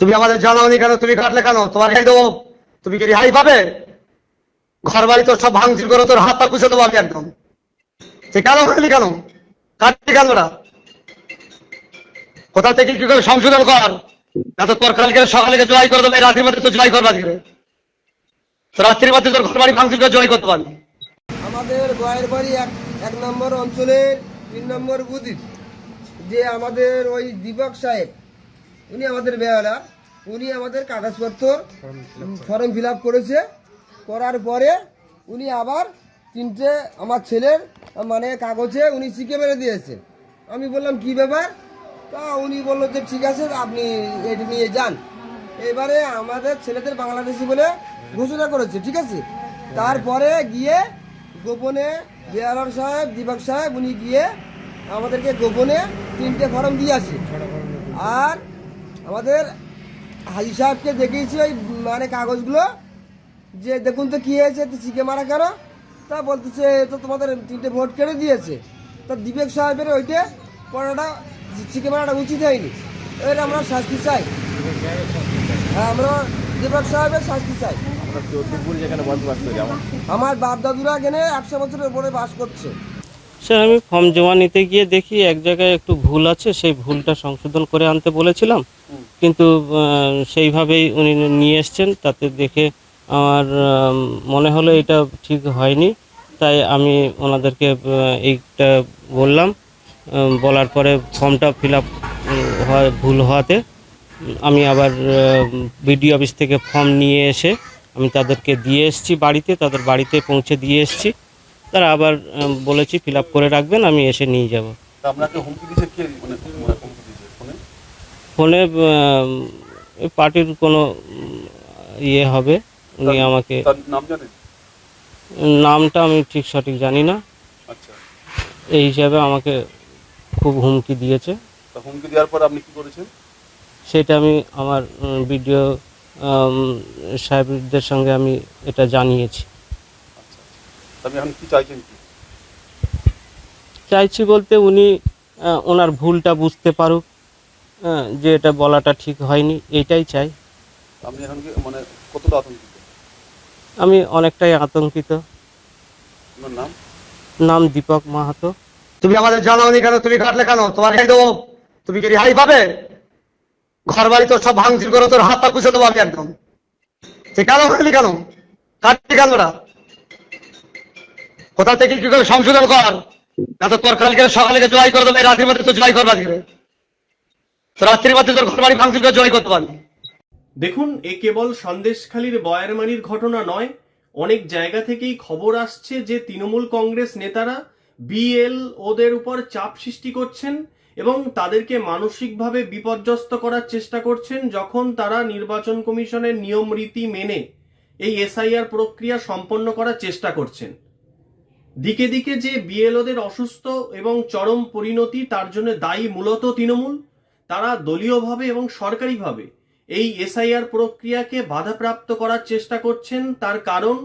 তুমি আমাদের জানাওনি কেন? তুমি কাটলে কেন? তোমার রেহাই দেবো তুমি কি রেহাই পাবে? ঘর বাড়ি তো সব ভাঙচুর করে তোর হাত পা কুচে দেবো আমি একদম। সে কেন কাটলি কেন? কাটলি কেন ওরা? কোথা থেকে কি করে সংশোধন কর? না তো তোর কালকে সকালে জয় করে দেবে রাত্রির মধ্যে তো জয় করবা আজকে রাত্রির মধ্যে তোর ঘর বাড়ি ভাঙচুর করে জয় করতে পারবি। আমাদের গয়ের বাড়ি এক এক নম্বর অঞ্চলের তিন নম্বর বুথ যে আমাদের ওই দীপক সাহেব। উনি আমাদের বেহালার উনি আমাদের কাগজপত্র ফর্ম ফিল করেছে। করার পরে উনি আবার তিনটে আমার ছেলের মানে কাগজে উনি শিখে মেরে দিয়েছে। আমি বললাম, কি ব্যাপার? তা উনি বলল যে, ঠিক আছে, আপনি এটি নিয়ে যান। এবারে আমাদের ছেলেদের বাংলাদেশি বলে ঘোষণা করেছে, ঠিক আছে? তারপরে গিয়ে গোপনে বিআরআর সাহেব, দীপক সাহেব, উনি গিয়ে আমাদেরকে গোপনে তিনটে ফর্ম দিয়ে আসে। আর আমাদের হাজি সাহেবকে দেখিয়েছি ওই মানে কাগজগুলো যে দেখুন তো কী হয়েছে তো চিকে মারা কেন? তা বলতেছে "এ তো তোমাদের তিনটে ভোট কেড়ে দিয়েছে। তা দীপক সাহেবের ওইটা পড়াটা চিকে মারাটা উচিত হয়নি। এর আমরা শাস্তি চাই। হ্যাঁ আমরা দীপক সাহেবের শাস্তি চাই। আমার বাপ দাদুরা এখানে একশো বছরের উপরে বাস করছে। স্যার আমি ফর্ম জমা নিতে গিয়ে দেখি এক জায়গায় একটু ভুল আছে সেই ভুলটা সংশোধন করে আনতে বলেছিলাম। কিন্তু সেইভাবেই উনি নিয়ে এসছেন তাতে দেখে আমার মনে হলো এটা ঠিক হয়নি। তাই আমি ওনাদেরকে এইটা বললাম বলার পরে ফর্মটা ফিল আপ ভুল হওয়াতে আমি আবার বিডিও অফিস থেকে ফর্ম নিয়ে এসে আমি তাদেরকে দিয়ে এসেছি বাড়িতে তাদের বাড়িতে পৌঁছে দিয়ে এসেছি। তারা আবার বলেছি ফিল আপ করে রাখবেন আমি এসে নিয়ে যাব। আপনাকে হুমকি দিয়েছে কে? মানে মানে হুমকি দিয়েছে ফোনে? ফোনে পার্টির কোনো ইয়ে হবে উনি আমাকে নাম জানেন? নামটা আমি ঠিক সঠিক জানি না। আচ্ছা। এই হিসাবে আমাকে খুব হুমকি দিয়েছে। হুমকি দেওয়ার পর আপনি কি করেছেন? সেটা আমি আমার ভিডিও সাহেবদের সঙ্গে আমি এটা জানিয়েছি। আপনি এখন কি চাইছেন কি? চাইছি বলতে উনি ওনার ভুলটা বুঝতে পারুক যে এটা বলাটা ঠিক হয়নি এইটাই চাই। আপনি এখন কি মানে কতটা আতঙ্কিত? আমি অনেকটাই আতঙ্কিত। আপনার নাম? নাম দীপক মাহাতো। তুমি আমাদের জানাওনি কেন? তুমি কাটলে কেন? তোমার রেহাই দেবো তুমি কি রেহাই পাবে? ঘর বাড়ি তো সব ভাঙচুর করে তোর হাত পা কুচে দেবো আমি একদম। সে কেন কাটলি কেন? কাটলি কেন ওরা? কোথা থেকে কি করে সংশোধন কর? না তো তোর কালকে সকালে জয় করে দেবে রাত্রির মধ্যে তো জয় করবা আজকে রাত্রির মধ্যে তোর ঘর বাড়ি করে জয় করতে পারবি। দেখুন, এ কেবল সন্দেশখালীর বয়ারমারির ঘটনা নয়, অনেক জায়গা থেকেই খবর আসছে যে তৃণমূল কংগ্রেস নেতারা বিএল ওদের উপর চাপ সৃষ্টি করছেন এবং তাদেরকে মানসিকভাবে বিপর্যস্ত করার চেষ্টা করছেন যখন তারা নির্বাচন কমিশনের নিয়ম রীতি মেনে এই এসআইআর প্রক্রিয়া সম্পন্ন করার চেষ্টা করছেন। দিকে দিকে যে বিএলওদের অসুস্থ এবং চরম পরিণতি, তার জন্য দায়ী মূলত তৃণমূল, তারা দলীয়ভাবে এবং সরকারিভাবে এই এসআইআর প্রক্রিয়াকে বাধাপ্রাপ্ত করার চেষ্টা করছেন। তার কারণ,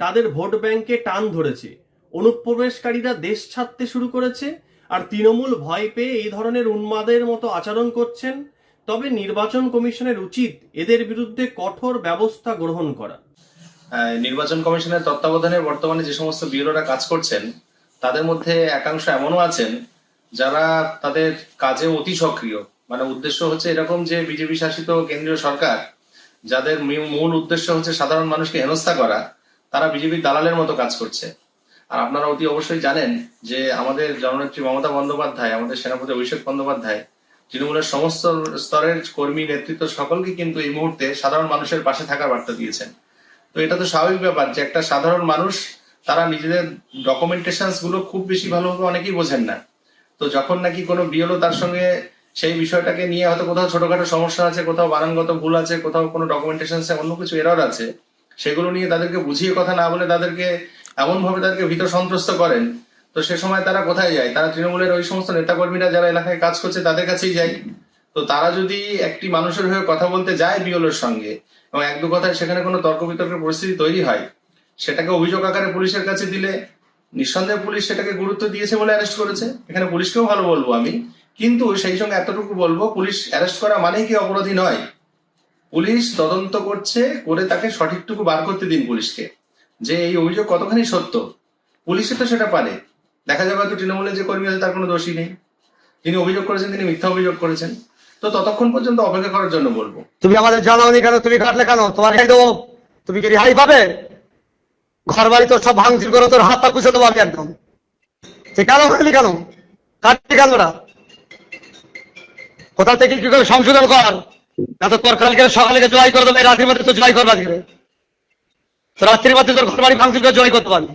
তাদের ভোট ব্যাংকে টান ধরেছে, অনুপ্রবেশকারীরা দেশ ছাড়তে শুরু করেছে, আর তৃণমূল ভয় পেয়ে এই ধরনের উন্মাদের মতো আচরণ করছেন। তবে নির্বাচন কমিশনের উচিত এদের বিরুদ্ধে কঠোর ব্যবস্থা গ্রহণ করা। নির্বাচন কমিশনের তত্ত্বাবধানে বর্তমানে যে সমস্ত ব্যুরোরা কাজ করছেন, তাদের মধ্যে একাংশ এমনও আছেন যারা তাদের কাজে অতি সক্রিয়। মানে উদ্দেশ্য হচ্ছে এরকম যে বিজেপি শাসিত কেন্দ্রীয় সরকার, যাদের মূল উদ্দেশ্য হচ্ছে সাধারণ মানুষকে হেনস্থা করা, তারা বিজেপির দালালের মতো কাজ করছে। আর আপনারা অতি অবশ্যই জানেন যে আমাদের জননেত্রী মমতা বন্দ্যোপাধ্যায়, আমাদের সেনাপতি অভিষেক বন্দ্যোপাধ্যায়, তৃণমূলের সমস্ত স্তরের কর্মী, নেতৃত্ব সকলকে কিন্তু এই মুহূর্তে সাধারণ মানুষের পাশে থাকার বার্তা দিয়েছেন। তো এটা তো স্বাভাবিক ব্যাপার যে একটা সাধারণ মানুষ, তারা নিজেদের ডকুমেন্টেশনগুলো খুব বেশি ভালোভাবে অনেকেই বোঝেন না। তো যখন নাকি কোনো বিএলও তার সঙ্গে সেই বিষয়টাকে নিয়ে হয়তো কোথাও ছোটখাটো সমস্যা আছে, কোথাও বানানগত ভুল আছে, কোথাও কোনো ডকুমেন্টেশন অন্য কিছু এরর আছে, সেগুলো নিয়ে তাদেরকে বুঝিয়ে কথা না বলে তাদেরকে এমন ভাবে তাদেরকে ভীত সন্ত্রস্ত করেন, তো সে সময় তারা কোথায় যায়? তারা তৃণমূলের ওই সমস্ত নেতাকর্মীরা যারা এলাকায় কাজ করছে তাদের কাছেই যায়। তো তারা যদি একটি মানুষের হয়ে কথা বলতে যায় বিওলোর সঙ্গে, এবং এক দু কথায় সেখানে কোনো তর্ক বিতর্কের পরিস্থিতি তৈরি হয়, সেটাকে অভিযোগ আকারে পুলিশের কাছে দিলে নিঃসন্দেহে পুলিশ সেটাকে গুরুত্ব দিয়েছে বলে অ্যারেস্ট করেছে। এখানে পুলিশকেও ভালো বলব আমি। কিন্তু সেই সঙ্গে এতটুকু বলব, পুলিশ অ্যারেস্ট করা মানেই কি অপরাধী নয়। পুলিশ তদন্ত করছে করে তাকে সঠিকটুকু বার করতে দিন পুলিশকে। যে এই অভিযোগ কতখানি সত্য পুলিশে তো সেটা পারে। দেখা যাবে হয়তো তৃণমূলের যে কর্মী আছে তার কোনো দোষী নেই। তিনি অভিযোগ করেছেন তিনি মিথ্যা অভিযোগ করেছেন। তো ততক্ষণ পর্যন্ত অপেক্ষা করার জন্য বলব। তুমি আমাদের জানাওনি কেন? তুমি কাটলে কেন? তোমার রেহাই দেবো? তুমি কি রেহাই পাবে? ঘর বাড়ি তো সব ভাঙচুর করে তোর হাত পা কুচে দেবো আমি একদম। কেন করলি কেন? কাটলি কেন ওরা? কোথা থেকে কি করে সংশোধন কর? না তো তোর কালকে সকালে জয় করে দেবে রাত্রির মধ্যে তো জয় করবে আজকে রাত্রির মধ্যে তোর ঘর বাড়ি ভাঙচুর করে জয় করতে পারবি।